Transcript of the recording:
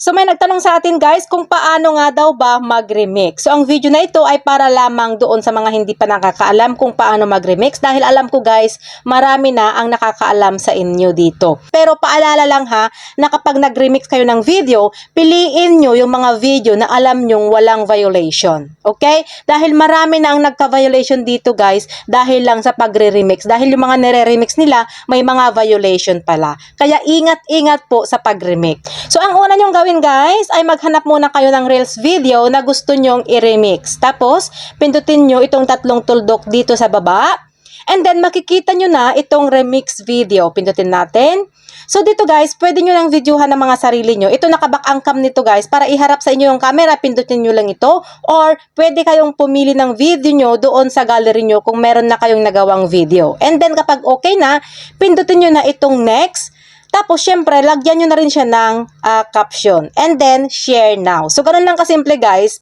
So may nagtanong sa atin guys kung paano nga daw ba mag-remix. So ang video na ito ay para lamang doon sa mga hindi pa nakakaalam kung paano mag-remix dahil alam ko guys, marami na ang nakakaalam sa inyo dito. Pero paalala lang ha, na kapag nag-remix kayo ng video, piliin nyo yung mga video na alam nyong walang violation. Okay? Dahil marami na ang nagka-violation dito guys dahil lang sa pagre-remix. Dahil yung mga nire-remix nila, may mga violation pala. Kaya ingat-ingat po sa pag-remix. So ang una nyong gawin guys ay maghanap muna kayo ng Reels video na gusto nyong i-remix. Tapos, pindutin nyo itong tatlong tuldok dito sa baba. And then, makikita nyo na itong remix video. Pindutin natin. So, dito guys, pwede nyo lang videohan ng mga sarili nyo. Ito nakaback ang cam nito guys. Para iharap sa inyo yung camera, pindutin nyo lang ito. Or, pwede kayong pumili ng video nyo doon sa gallery nyo kung meron na kayong nagawang video. And then, kapag okay na, pindutin nyo na itong next. Tapos, syempre, lagyan nyo na rin siya ng ah, caption. And then, share now. So, ganun lang kasimple, guys.